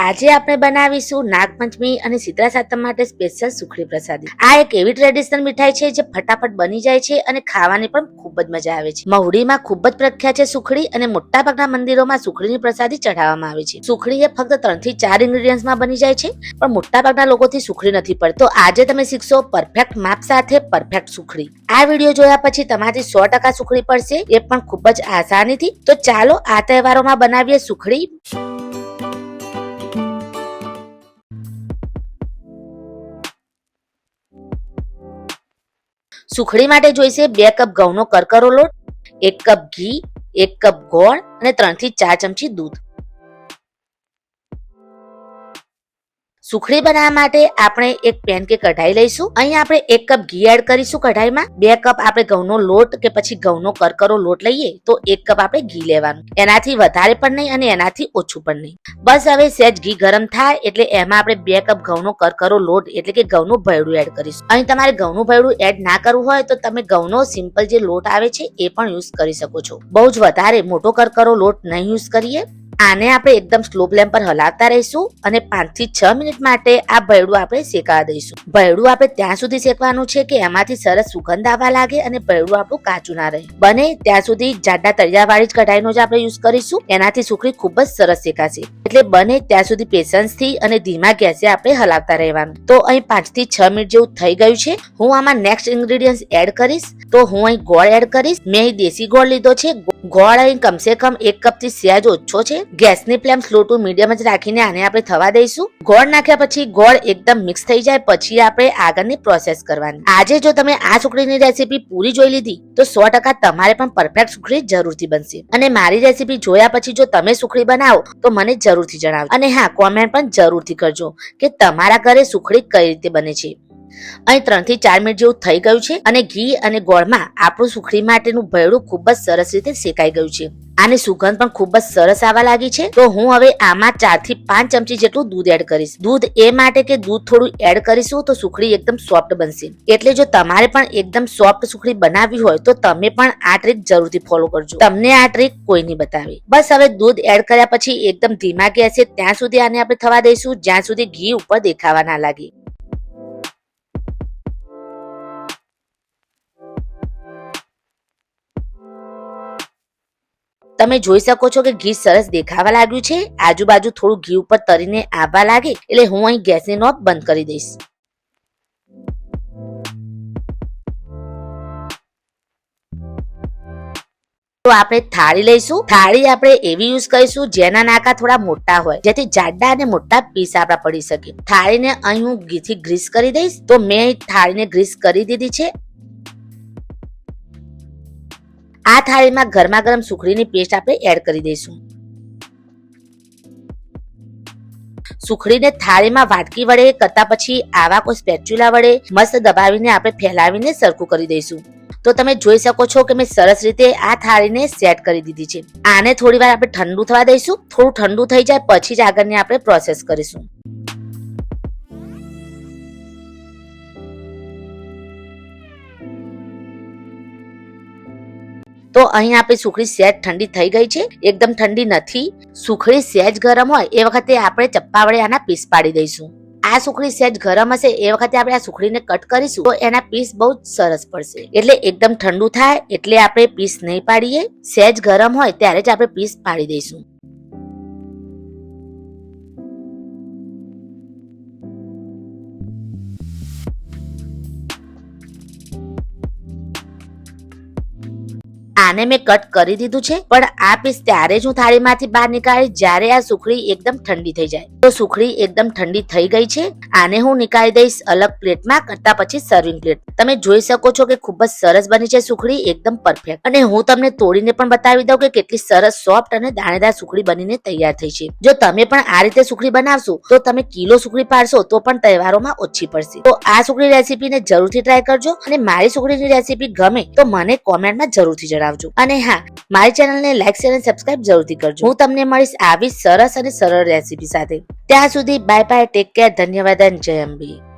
આજે આપણે બનાવીશું નાગપંચમી અને શીતળા સાતમ માટે સ્પેશિયલ સુખડી પ્રસાદી. આ એક એવી ટ્રેડિશનલ મીઠાઈ છે જે ફટાફટ બની જાય છે અને ખાવાની પણ ખૂબ જ મજા આવે છે. મહુડીમાં ખૂબ જ પ્રખ્યાત છે સુખડી અને મોટા ભાગના મંદિરોમાં સુખડીની પ્રસાદી ચઢાવવામાં આવે છે. સુખડી એ ફક્ત ત્રણથી ચાર ઇન્ગ્રેડિયન્ટ્સમાં બની જાય છે, પણ મોટા ભાગના લોકોથી સુખડી નથી પડતો. આજે તમે શીખશો પરફેક્ટ માપ સાથે પરફેક્ટ સુખડી. આ વીડિયો જોયા પછી તમારી સો ટકા સુખડી પડશે. એ પણ ખૂબ જ આસાનીથી. તો ચાલો આ તહેવારોમાં બનાવીએ સુખડી. સુખડી માટે જોઈશે બે કપ ઘઉંનો કરકરો લોટ, એક કપ ઘી, એક કપ ગોળ અને ત્રણથી ચાર ચમચી દૂધ. સુખડી બનાવવા માટે આપણે એક પેન કે કઢાઈ લઈશું. અહીં આપણે એક કપ ઘી એડ કરીશું કઢાઈમાં. બે કપ આપણે ઘઉંનો લોટ કે પછી ઘઉંનો કરકરો લોટ લઈએ, તો એક કપ આપણે ઘી લેવાનું. એનાથી વધારે પણ નહીં અને એનાથી ઓછું પણ નહીં. બસ હવે સહેજ ઘી ગરમ થાય એટલે એમાં આપણે બે કપ ઘઉંનો કરકરો લોટ એટલે કે ઘઉંનું ભયડું એડ કરીશું. અહીં તમારે ઘઉંનું ભયડું એડ ના કરવું હોય તો તમે ઘઉંનો સિમ્પલ જે લોટ આવે છે એ પણ યુઝ કરી શકો છો. બહુ જ વધારે મોટો કરકરો લોટ નહીં યુઝ કરીએ. આને આપણે એકદમ સ્લો ફ્લેમ પર હલાવતા રહીશું અને પાંચથી છ મિનિટ માટે આ ભયડું આપણે શેકાવા દઈશું. ભયડું આપણે ત્યાં સુધી શેકવાનું છે કે એમાંથી સરસ સુગંધ આવવા લાગે અને ભયડું આપણું કાચું ના રહે. બને ત્યાં સુધી જાડા તળિયા વાળી જ કઢાઈનો જ આપણે યુઝ કરીશું. એનાથી સુખડી ખૂબ જ સરસ શેકાશે. એટલે બને ત્યાં સુધી પેશન્સથી અને ધીમા ગેસે આપણે હલાવતા રહેવાનું. તો અહીં પાંચથી છ મિનિટ જેવું થઈ ગયું છે. હું આમાં નેક્સ્ટ ઇન્ગ્રેડિયન્ટ એડ કરીશ. તો હું અહીં ગોળ એડ કરીશ. મેં અહીં દેશી ગોળ લીધો છે. ગોળ અહીં કમસે કમ એક કપથી સહેજ ઓછો છે. ગેસની ફ્લેમ સ્લો ટુ મીડિયમ જ રાખીને આને આપણે થવા દઈશું. ગોળ નાખ્યા પછી ગોળ એકદમ મિક્સ થઈ જાય, પછી આપણે આગળની પ્રોસેસ કરવાની. આજે જો તમે આ સુખડીની રેસીપી પૂરી જોઈ લીધી, તો સો ટકા તમારે પણ પરફેક્ટ સુખડી જરૂરથી બનશે. અને મારી રેસીપી જોયા પછી જો તમે સુખડી બનાવો, તો મને જરૂરથી જણાવો અને હા કોમેન્ટ પણ જરૂરથી કરજો કે તમારા ઘરે સુખડી કઈ રીતે બને છે. અહીં ત્રણથી ચાર મિનિટ જેવું થઈ ગયું છે અને ઘી અને ગોળમાં આપણું સુખડી માટેનું ભયડું ખૂબ જ સરસ રીતે શેકાઈ ગયું છે. આની સુગંધ પણ ખૂબ જ સરસ આવવા લાગી છે. તો હું હવે આમાં ચારથી પાંચ ચમચી જેટલું દૂધ એડ કરીશ. દૂધ એ માટે કે દૂધ થોડું એડ કરીશું તો સુખડી એકદમ સોફ્ટ બનશે. એટલે જો તમારે પણ એકદમ સોફ્ટ સુખડી બનાવવી હોય તો તમે પણ આ ટ્રીક જરૂરથી ફોલો કરજો. તમને આ ટ્રીક કોઈ નહીં બતાવે. બસ હવે દૂધ એડ કર્યા પછી એકદમ ધીમા ગેસે ત્યાં સુધી આને આપણે થવા દઈશું, જ્યાં સુધી ઘી ઉપર દેખાવા ના લાગે. તમે જોઈ શકો છો કે ઘી સરસ દેખાવા લાગ્યું છે. આજુબાજુ થોડું ઘી ઉપર તરીને આવવા લાગે, એટલે હું અહીં ગેસની નોબ બંધ કરી દઈશ. તો આપણે થાળી લઈશું. થાળી આપણે એવી યુઝ કરીશું જેના નાકા થોડા મોટા હોય, જેથી જાડા અને મોટા પીસ આપણા પડી શકે. થાળીને અહીં હું ઘીથી ગ્રીસ કરી દઈશ. તો મેં થાળીને ગ્રીસ કરી દીધી છે. આ થાળીમાં ગરમા ગરમ સુખડીની પેસ્ટ આપણે એડ કરી દઈશું. સુખડીને થાળીમાં વાટકી વડે કરતા પછી આવા કોઈ સ્પેચ્યુલા વડે મસ્ત દબાવીને આપણે ફેલાવીને સરખું કરી દઈશું. તો તમે જોઈ શકો છો કે મેં સરસ રીતે આ થાળીને સેટ કરી દીધી છે. આને થોડી વાર આપણે ઠંડુ થવા દઈશું. થોડું ઠંડુ થઈ જાય પછી જ આગળની આપણે પ્રોસેસ કરીશું. તો અહીં આપણી સુખડી સહેજ ઠંડી થઈ ગઈ છે. એકદમ ઠંડી નથી. સુખડી સહેજ ગરમ હોય એ વખતે આપણે ચપ્પા વડે આના પીસ પાડી દઈશું. આ સુખડી સહેજ ગરમ હશે એ વખતે આપણે આ સુખડીને કટ કરીશું. તો એના પીસ બહુ સરસ પડશે. એટલે એકદમ ઠંડુ થાય એટલે આપણે પીસ નહીં પાડીએ. સહેજ ગરમ હોય ત્યારે જ આપણે પીસ પાડી દઈશું. આને મેં કટ કરી દીધું છે, પણ આ પીસ ત્યારે જ હું થાળીમાંથી બહાર નીકાળી જ્યારે આ સુખડી એકદમ ઠંડી થઈ જાય. તો સુખડી એકદમ ઠંડી થઈ ગઈ છે, આને હું નીકાળી દઈશ અલગ પ્લેટમાં કરતા પછી સર્વિંગ પ્લેટ તમે જોઈ શકો છો કે ખૂબ જ સરસ બની છે સુખડી, એકદમ પરફેક્ટ અને હું તમને તોડીને પણ બતાવી દઉં કે કેટલી સરસ સોફ્ટ અને દાણેદાર સુખડી બનીને તૈયાર થઈ છે. જો તમે પણ આ રીતે સુખડી બનાવશો, તો તમે કિલો સુખડી પાડશો, તો પણ તહેવારોમાં ઓછી પડશે. તો આ સુખડી રેસીપીને જરૂરથી ટ્રાય કરજો અને મારી સુખડીની રેસીપી ગમે તો મને કોમેન્ટમાં જરૂરથી જણાવજો. અને હા, મારી ચેનલને લાઈક શેર અને સબસ્ક્રાઇબ જરૂરથી કરજો. હું તમને મળીશ આવી સરસ અને સરળ રેસીપી સાથે. ત્યાં સુધી બાય બાય ટેક કેર ધન્યવાદ અને જય અંબે.